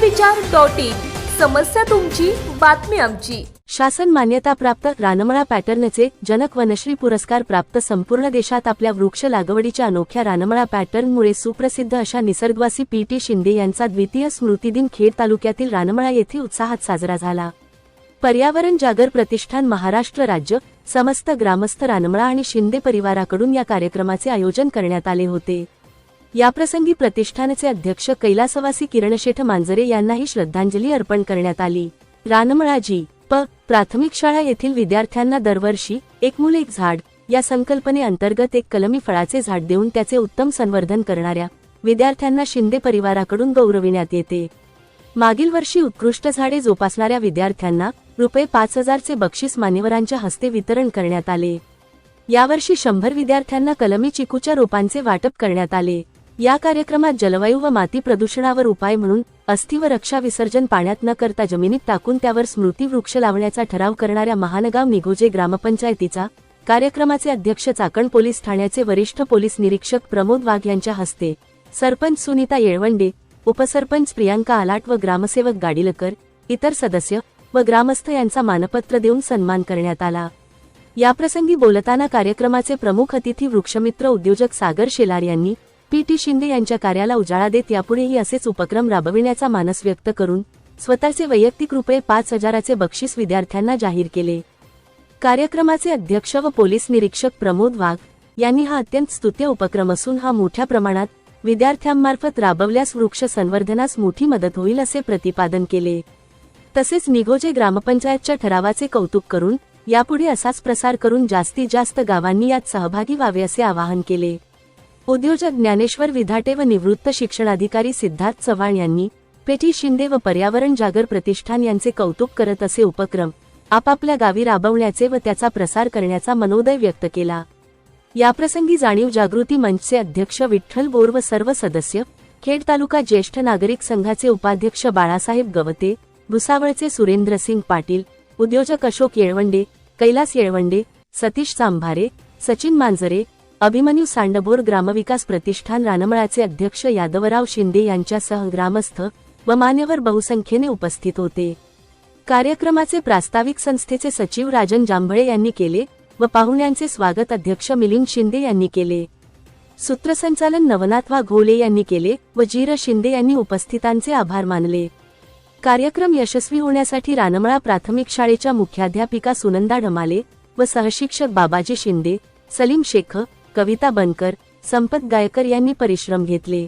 विचार dot in. समस्या तुमची बातमी आमची. शासन मान्यताप्राप्त रानमळा पॅटर्नचे जनक वनश्री पुरस्कार प्राप्त संपूर्ण देशात आपल्या वृक्ष लागवडीच्या अनोख्या रानमळा पॅटर्नमुळे सुप्रसिद्ध अशा निसर्गवासी पी टी शिंदे यांचा द्वितीय स्मृतिदिन खेड तालुक्यातील रानमळा येथे उत्साहात साजरा झाला. पर्यावरण जागर प्रतिष्ठान महाराष्ट्र राज्य समस्त ग्रामस्थ रानमळा आणि शिंदे परिवाराकडून या कार्यक्रमाचे आयोजन करण्यात आले होते. याप्रसंगी प्रतिष्ठानचे अध्यक्ष कैलासवासी किरणशेठ मांजरे यांनाही श्रद्धांजली अर्पण करण्यात आली. रानमळाजी प. प्राथमिक शाळा येथील विद्यार्थ्यांना दरवर्षी एक मूल एक झाड या संकल्पनेअंतर्गत एक कलमी फळाचे झाड देऊन त्याचे उत्तम संवर्धन करणाऱ्या विद्यार्थ्यांना शिंदे परिवाराकडून गौरविण्यात येते. मागील वर्षी उत्कृष्ट झाडे जोपासणाऱ्या विद्यार्थ्यांना रुपये पाच हजारचे बक्षीस मान्यवरांच्या हस्ते वितरण करण्यात आले. यावर्षी शंभर विद्यार्थ्यांना कलमी चिकूच्या रोपांचे वाटप करण्यात आले. या कार्यक्रमात जलवायू व माती प्रदूषणावर उपाय म्हणून अस्थि व रक्षा विसर्जन पाण्यात न करता जमिनीत टाकून त्यावर स्मृती वृक्ष लावण्याचा ठराव करणाऱ्या महानगाव निगोजे ग्रामपंचायतीचा कार्यक्रमाचे अध्यक्ष चाकण पोलीस ठाण्याचे वरिष्ठ पोलीस निरीक्षक प्रमोद वाघ यांच्या हस्ते. सरपंच सुनीता येळवंडे उपसरपंच प्रियांका आलाट व ग्रामसेवक गाडीलकर इतर सदस्य व ग्रामस्थ यांचा मानपत्र देऊन सन्मान करण्यात आला. याप्रसंगी बोलताना कार्यक्रमाचे प्रमुख अतिथी वृक्षमित्र उद्योजक सागर शेलार यांनी पी टी शिंदे यांच्या कार्याला उजाळा देत यापुढेही असेच उपक्रम राबविण्याचा मानस व्यक्त करून स्वतःचे वैयक्तिक रुपये पाच हजाराचे बक्षीस विद्यार्थ्यांना जाहीर केले. कार्यक्रमाचे अध्यक्ष व पोलीस निरीक्षक प्रमोद वाघ यांनी हा अत्यंत स्तुत्य उपक्रम असून हा मोठ्या प्रमाणात विद्यार्थ्यांमार्फत राबवल्यास वृक्ष संवर्धनास मोठी मदत होईल असे प्रतिपादन केले. तसेच निगोजे ग्रामपंचायतच्या ठरावाचे कौतुक करून यापुढे असाच प्रसार करून जास्तीत जास्त गावांनी यात सहभागी व्हावे असे आवाहन केले. उद्योजक ज्ञानेश्वर विधाटे व निवृत्त शिक्षणाधिकारी सिद्धार्थ चव्हाण यांनी पेटी शिंदे व पर्यावरण जागर प्रतिष्ठान यांचे कौतुक करत असे उपक्रम आपापल्या गावी राबवण्याचे व त्याचा प्रसार करण्याचा मनोदय व्यक्त केला. याप्रसंगी जाणीव जागृती मंचचे अध्यक्ष विठ्ठल बोर व सर्व सदस्य खेड तालुका ज्येष्ठ नागरिक संघाचे उपाध्यक्ष बाळासाहेब गवते भुसावळचे सुरेंद्रसिंग पाटील उद्योजक अशोक येळवंडे कैलास येळवंडे सतीश चांभारे सचिन मांजरे अभिमन्यू सांडबोर ग्रामविकास प्रतिष्ठान रानमळाचे अध्यक्ष यादवराव शिंदे यांच्यासह ग्रामस्थ व मान्यवर बहुसंख्येने उपस्थित होते. कार्यक्रमाचे प्रास्ताविक संस्थेचे सचिव राजन जांभळे यांनी केले व पाहुण्यांचे स्वागत अध्यक्ष मिलिंद शिंदे यांनी केले. सूत्रसंचालन नवनाथ वाघोले यांनी केले व जीर शिंदे यांनी उपस्थितांचे आभार मानले. कार्यक्रम यशस्वी होण्यासाठी रानमळा प्राथमिक शाळेच्या मुख्याध्यापिका सुनंदा ढमाले व सहशिक्षक बाबाजी शिंदे सलीम शेख कविता बनकर संपत गायकर यांनी परिश्रम घेतले.